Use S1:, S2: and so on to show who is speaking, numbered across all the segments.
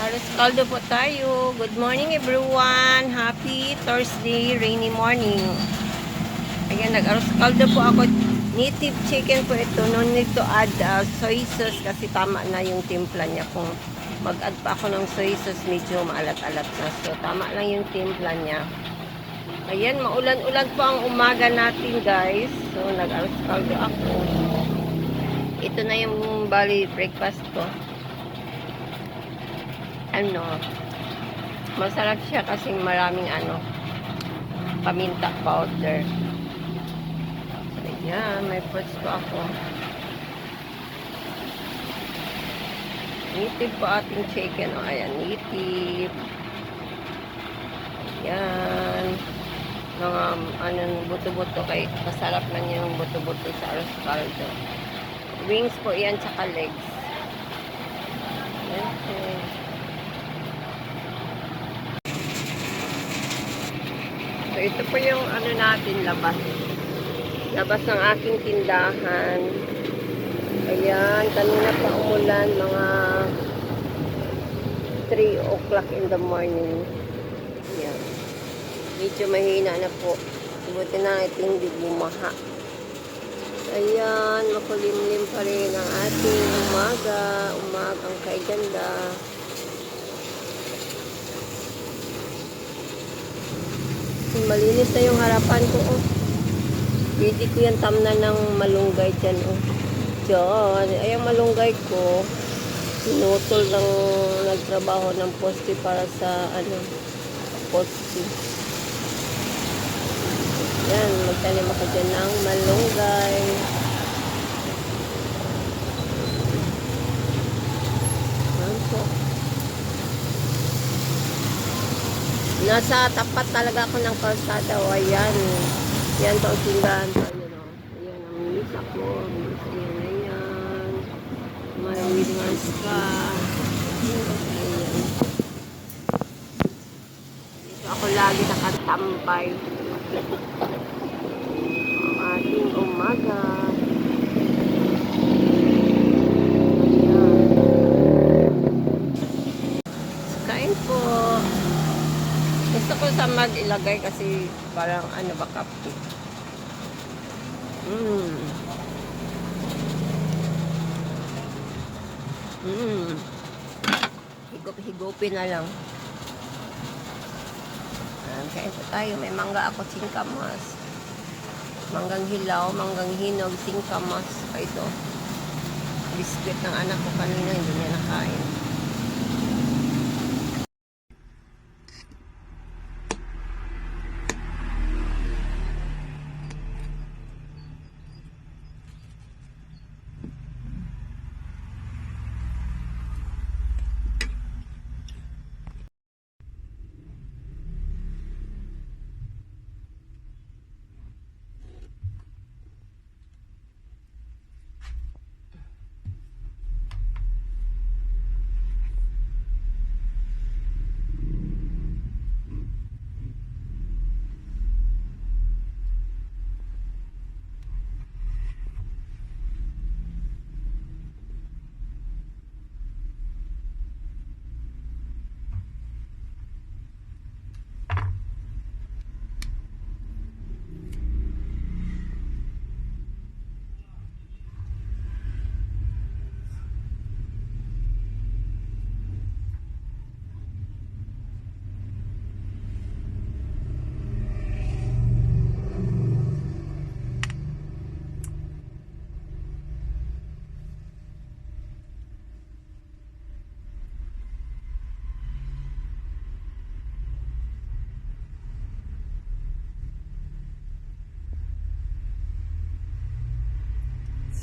S1: Halos kaldo po tayo. Good morning everyone. Happy Thursday, rainy morning. Ayan, nag-aros kaldo po ako. Native chicken po ito. No need to add uh, soy sauce kasi tama na yung timpla niya. Kung mag-add pa ako ng soy sauce, medyo maalat-alat na. So, tama lang yung timpla niya. Ayan, maulan-ulan po ang umaga natin guys. So, nag-aros kaldo ako. Ito na yung bali breakfast ko ano, masarap siya kasi maraming ano, paminta powder. So, yan, may fruits pa ako. Native po ating chicken. O, ayan, native. Yan. Mga, ano, buto-buto kay masarap niya yung buto-buto sa arroz caldo. Wings po yan, tsaka legs. Yan po. So, ito po yung ano natin, labas. Labas ng aking tindahan. Ayan, kanina pa umulan, mga 3 o'clock in the morning. Ayan. Medyo mahina na po. Buti na ito hindi bumaha. Ayan, makulimlim pa rin ang ating umaga. Umagang kay ganda. Malinis na yung harapan ko, oh. Pwede ko yung tamnan ng malunggay dyan, oh. Diyan. Ay, ang malunggay ko, pinutol ng nagtrabaho ng poste para sa, ano, poste. Yan, magtanim ako dyan ng malunggay. Yan po. Nasa tapat talaga ako ng kalsada. O, ayan. Yan to ang tindahan ko. Ayan, o. Ayan ang misa ko. Misa yan na yan. May witness ka. Ayan. Dito ako lagi nakatampay. Ang ating umaga. Ayan. Kain po. Mag ilagay kasi parang ano ba cupcake. Mmm. Mmm. Higop-higopin na lang. Ayan, kain tayo. May mangga ako, singkamas. Manggang hilaw, manggang hinog, singkamas. Ito. Biscuit ng anak ko kanina, hindi niya nakain.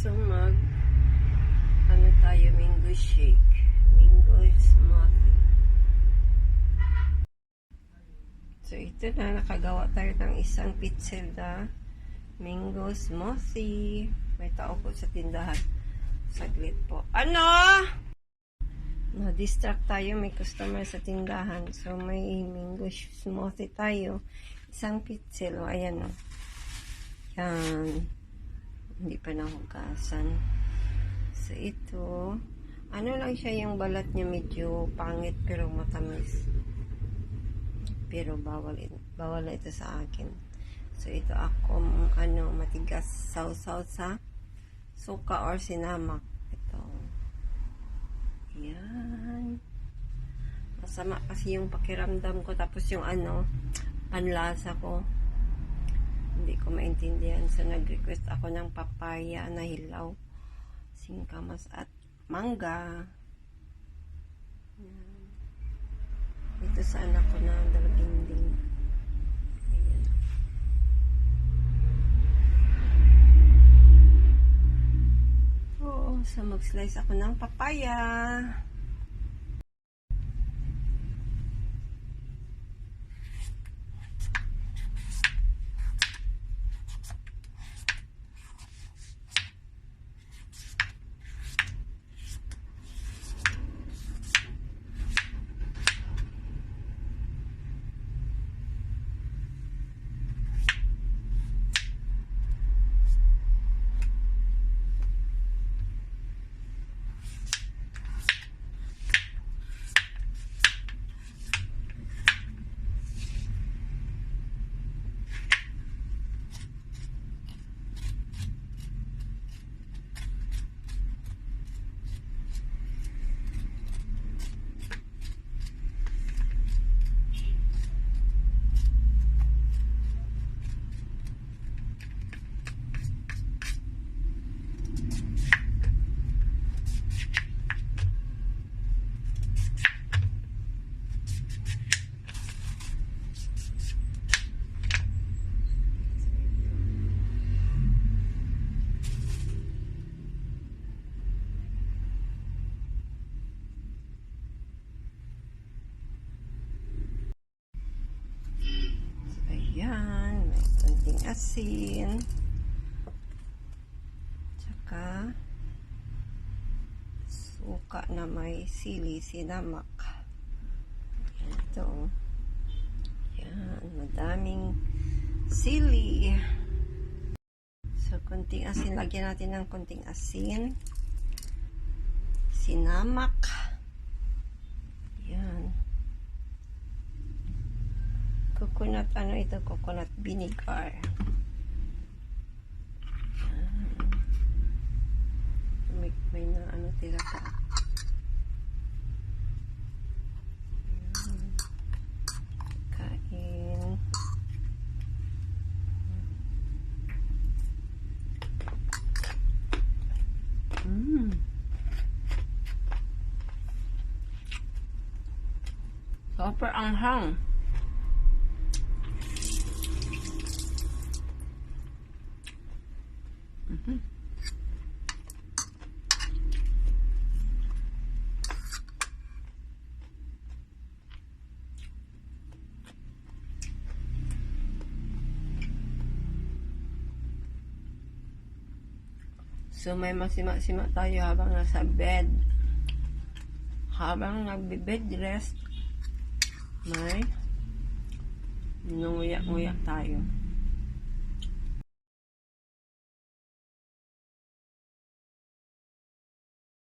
S1: So mag ano tayo mango shake. Mango smoothie. So ito na nakagawa tayo ng isang pitzel na mango smoothie. May tao po sa tindahan. Saglit po. Ano? Na-distract tayo. May customer sa tindahan. So may mango smoothie tayo. Isang pitzel. O, ayan o. Yan. Hindi pa nahugasan. So, ito, Ano lang siya yung balat niya medyo pangit pero matamis. Pero bawal bawal na ito sa akin. So ito ako ano matigas sausaw sa suka or sinamak. Ito. Yan. Masama kasi yung pakiramdam ko tapos yung ano panlasa ko. Hindi ko maintindihan. So nag-request ako ng papaya na hilaw, singkamas at mangga. Ito sa anak ko na dalaginding. Ayan. Oo, so mag-slice ako ng papaya. Ayan, may konting asin. Tsaka, suka na may sili, sinamak. Ito. Yan, madaming sili. So, konting asin. Lagyan natin ng konting asin. Sinamak. Yan. Coconut, ano ito? Coconut vinegar. Yan. May, may na ano tira pa. Kain. Mm. Super anghang. So may masima-sima tayo habang nasa bed. Habang nagbe-bed rest, may nunguyak-nguyak tayo.